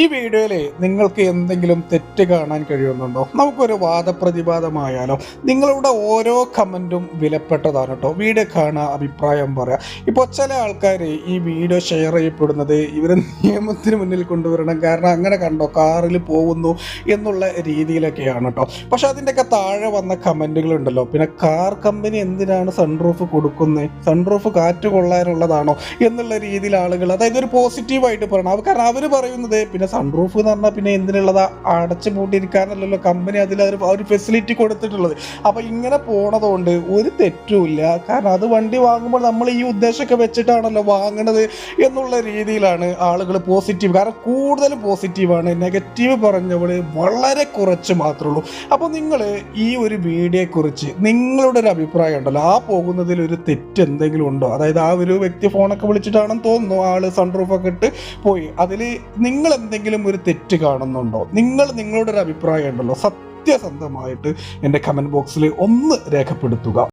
ഈ വീഡിയോയിൽ നിങ്ങൾക്ക് എന്തെങ്കിലും തെറ്റ് കാണാൻ കഴിയുന്നുണ്ടോ? നമുക്കൊരു വാദപ്രതിവാദമായാലോ നിങ്ങളുടെ ഓരോ കമന്റും വിലപ്പെട്ടതാണ് കേട്ടോ. വീഡിയോ കാണുക അഭിപ്രായം പറയാം ഇപ്പോൾ ചില ആൾക്കാർ ഈ വീഡിയോ ഷെയർ ചെയ്യപ്പെടുന്നത് ഇവർ നിയമത്തിന് മുന്നിൽ കൊണ്ടുവരണം. കാരണം അങ്ങനെ കണ്ടോ കാറിൽ പോകുന്നു എന്നുള്ള രീതിയിലൊക്കെയാണ് കേട്ടോ. പക്ഷെ അതിന്റെയൊക്കെ താഴെ വന്ന കമന്റുകളുണ്ടല്ലോ പിന്നെ കാർ കമ്പനി എന്തിനാണ് സൺറൂഫ് കൊടുക്കുന്നത് സൺറൂഫ് കാറ്റ് കൊള്ളാനുള്ളതാണോ എന്നുള്ള രീതിയിൽ ആളുകൾ അതായത് ഒരു പോസിറ്റീവായിട്ട് പറയണം. കാരണം അവർ പറയുന്നത് പിന്നെ സൺറൂഫ് എന്ന് പറഞ്ഞാൽ പിന്നെ എന്തിനുള്ളതാ? അടച്ചു പൂട്ടിയിരിക്കാനല്ലല്ലോ കമ്പനി അതിൽ ഒരു ഫെസിലിറ്റി കൊടുത്തിട്ടുള്ളത്. അപ്പോൾ ഇങ്ങനെ പോണതുകൊണ്ട് ഒരു തെറ്റുമില്ല കാരണം അത് വണ്ടി വാങ്ങുമ്പോൾ നമ്മൾ ഈ ഉദ്ദേശമൊക്കെ വെച്ചിട്ടാണല്ലോ വാങ്ങണത് എന്നുള്ള രീതിയിലാണ് ആളുകൾ പോസിറ്റീവ് കാരണം കൂടുതൽ പോസിറ്റീവാണ് നെഗറ്റീവ് പറഞ്ഞവൾ വളരെ കുറച്ച് മാത്രമേ ഉള്ളൂ. അപ്പോൾ നിങ്ങൾ ഈ ഒരു വീഡിയോയെക്കുറിച്ച് നിങ്ങളുടെ ഒരു അഭിപ്രായം ഉണ്ടല്ലോ. ആ പോകുന്നതിൽ ഒരു തെറ്റ് എന്തെങ്കിലും ഉണ്ടോ? അതായത് ആ ഒരു വ്യക്തി ഫോണൊക്കെ വിളിച്ചിട്ടാണെന്ന് തോന്നുന്നു ആൾ സൺറൂഫൊക്കെ ഇട്ട് പോയി. അതിൽ നിങ്ങൾ എന്തെങ്കിലും ഒരു തെറ്റ് കാണുന്നുണ്ടോ? നിങ്ങൾ നിങ്ങളുടെ ഒരു അഭിപ്രായം ഉണ്ടല്ലോ സത്യസന്ധമായിട്ട് എന്റെ കമന്റ് ബോക്സിൽ ഒന്ന് രേഖപ്പെടുത്തുക.